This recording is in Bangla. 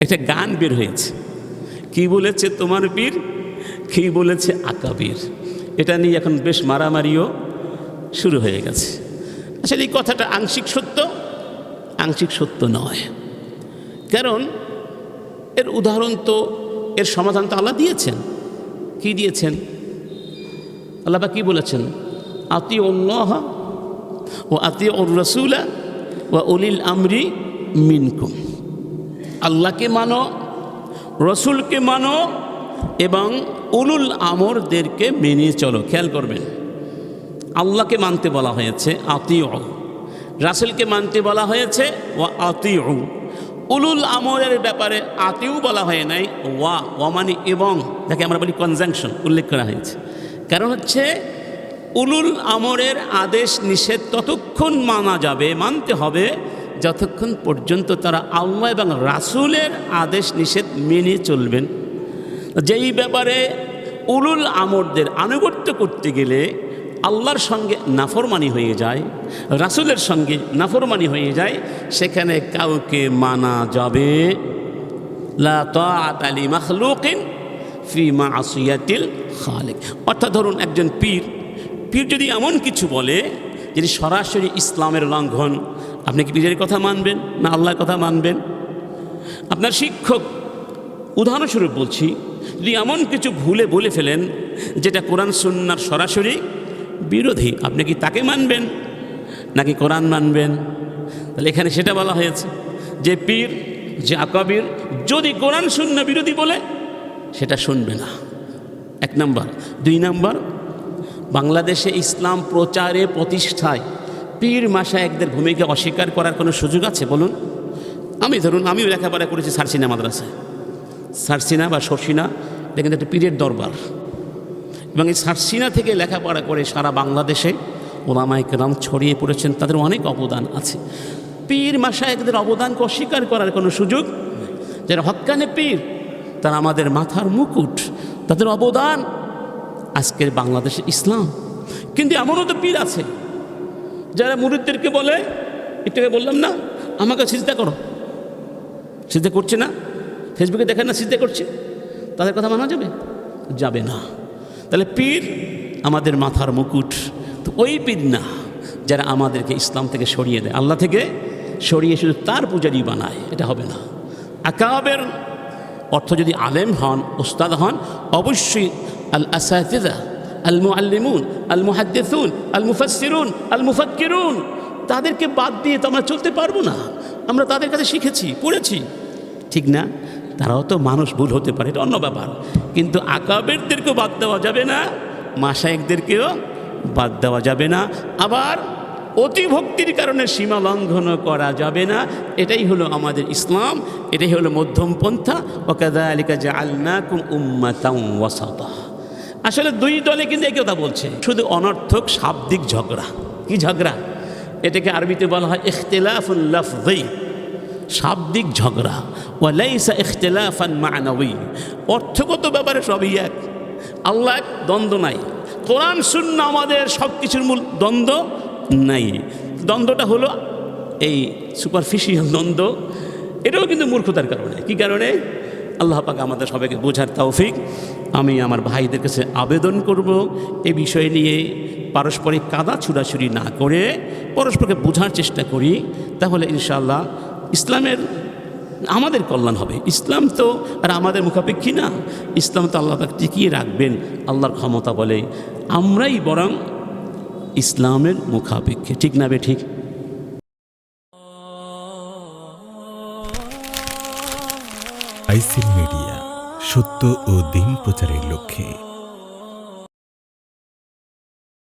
একটা গান বের হয়েছে। কি বলেছে তোমার বীর? কি বলেছে আকাবীর এটা নিয়ে এখন বেশ মারামারিও শুরু হয়ে গেছে। আসলে এই কথাটা আংশিক সত্য আংশিক সত্য নয়। কারণ এর উদাহরণ তো, এর সমাধান তো আল্লাহ দিয়েছেন। কি দিয়েছেন? আল্লাহ বা কি বলেছেন? আতি উল্লাহ ও আতি উর রসুলা ও অলিল আমরি মিনকুম। আল্লাহকে মানো, রসুলকে মানো এবং উলুল আমরদেরকে মেনে চলো। খেয়াল করবেন, আল্লাহকে মানতে বলা হয়েছে, আতিউ। রাসুলকে মানতে বলা হয়েছে ও আতিউ। উলুল আমরের ব্যাপারে আতিউ বলা হয় নাই, ওয়া ওয়া মানে এবং, যাকে আমরা বলি কনজাংশন উল্লেখ করা হয়েছে। কারণ হচ্ছে, উলুল আমরের আদেশ নিষেধ ততক্ষণ মানা যাবে, মানতে হবে যতক্ষণ পর্যন্ত তারা আল্লাহ এবং রাসুলের আদেশ নিষেধ মেনে চলবেন, যেই ব্যাপারে উলুল আমরদের আনুগত্য করতে গেলে আল্লাহর সঙ্গে নাফরমানি হয়ে যায়, রাসুলের সঙ্গে নাফরমানি হয়ে যায়, সেখানে কাউকে মানা যাবে। অর্থাৎ ধরুন একজন পীর পীর যদি এমন কিছু বলে যদি সরাসরি ইসলামের লঙ্ঘন আপনি কি নিজের কথা মানবেন না আল্লাহর কথা মানবেন? আপনার শিক্ষক, উদাহরণস্বরূপ বলছি যদি এমন কিছু ভুলে বলে ফেলেন, যেটা কোরআন সুন্নার সরাসরি বিরোধী। আপনি কি তাকে মানবেন নাকি কোরআন মানবেন? তাহলে এখানে সেটা বলা হয়েছে, যে পীর, যে আকাবির যদি কোরআন শূন্য বিরোধী বলে, সেটা শুনবে না। এক নম্বর। দুই নম্বর, বাংলাদেশে ইসলাম প্রচারে প্রতিষ্ঠায় পীর মাসায়কদের ভূমিকা অস্বীকার করার কোনো সুযোগ আছে? বলুন। আমি ধরুন, আমিও লেখাপড়া করেছি সারসিনা মাদ্রাসায়। সারসিনা বা সরসিনা এটা কিন্তু একটা পীরের দরবার। এবং এই সারসিনা থেকে লেখাপড়া করে সারা বাংলাদেশে ওলামাইক রাম ছড়িয়ে পড়েছেন, তাদের অনেক অবদান আছে। পীর মাসায়কদের অবদানকে অস্বীকার করার কোনো সুযোগ যারা হক্কানে পীর, তারা আমাদের মাথার মুকুট, তাদের অবদান আজকের বাংলাদেশে ইসলাম। কিন্তু এমনও তো পীর আছে যারা মুরিদদেরকে বলে একটু বললাম না আমাকে চিন্তা করো। সিদ্ধা করছে না? ফেসবুকে দেখেন না সিদ্ধা করছে? তাদের কথা মানা যাবে? যাবে না। তাহলে পীর আমাদের মাথার মুকুট। তো ওই পীর না, যারা আমাদেরকে ইসলাম থেকে সরিয়ে দেয়। আল্লাহ থেকে সরিয়ে শুধু তার পূজারি বানায়, এটা হবে না। আকাবের অর্থ যদি আলেম হন, ওস্তাদ হন, অবশ্যই আল আসাতিদা আল মুআল্লিমুন আল মুহাদ্দিসুন আল মুফাসসিরুন আল মুফাক্কিরুন তাদেরকে বাদ দিয়ে তো আমরা চলতে পারব না। আমরা তাদের কাছে শিখেছি, পড়েছি। ঠিক না? তারাও তো মানুষ, ভুল হতে পারে, এটা অন্য ব্যাপার। কিন্তু আকাবেরদেরকেও বাদ দেওয়া যাবে না মাসায়েকদেরকেও বাদ দেওয়া যাবে না। আবার অতিভক্তির কারণে সীমা লঙ্ঘনও করা যাবে না। এটাই হলো আমাদের ইসলাম, এটাই হলো মধ্যম পন্থা। ওকাদা আলিকা জা আল্লাকুম উম্মাতাম ওয়াসাতা। আসলে দুই দলে কিন্তু এই কথা বলছে। শুধু অনর্থক শাব্দিক ঝগড়া। কি ঝগড়া? এটাকে আরবিতে বলা হয় ইখতিলাফুল লাফযি। শাব্দিক ঝগড়া। ওয়ালাইসা ইখতিলাফান মানাউই অর্থগত ব্যাপারে সবই এক। আল্লাহ দ্বন্দ্ব নাই। কোরআন শূন্য আমাদের সব কিছুর মূল দ্বন্দ্ব নাই। দ্বন্দ্বটা হলো এই সুপারফিশিয়াল দ্বন্দ্ব। এটাও কিন্তু মূর্খতার কারণে। কি কারণে? আল্লাহ পাক আমাদের সবাইকে বোঝার তৌফিক। আমি আমার ভাইদের কাছে আবেদন করব এ বিষয় নিয়ে পারস্পরিক কাদা ছুড়াছুরি না করে পরস্পরকে বোঝার চেষ্টা করি। তাহলে ইনশাআল্লাহ ইসলামের আমাদের কল্যাণ হবে। ইসলাম তো আর আমাদের মুখাপেক্ষী না। ইসলাম তো আল্লাহ পাক টিকিয়ে রাখবেন। আল্লাহর ক্ষমতা বলে। আমরাই বরং ইসলামের মুখাপেক্ষী। ঠিক না বে ঠিক? আইসিল মিডিয়া সত্য ও দিন প্রচারের লক্ষ্যে।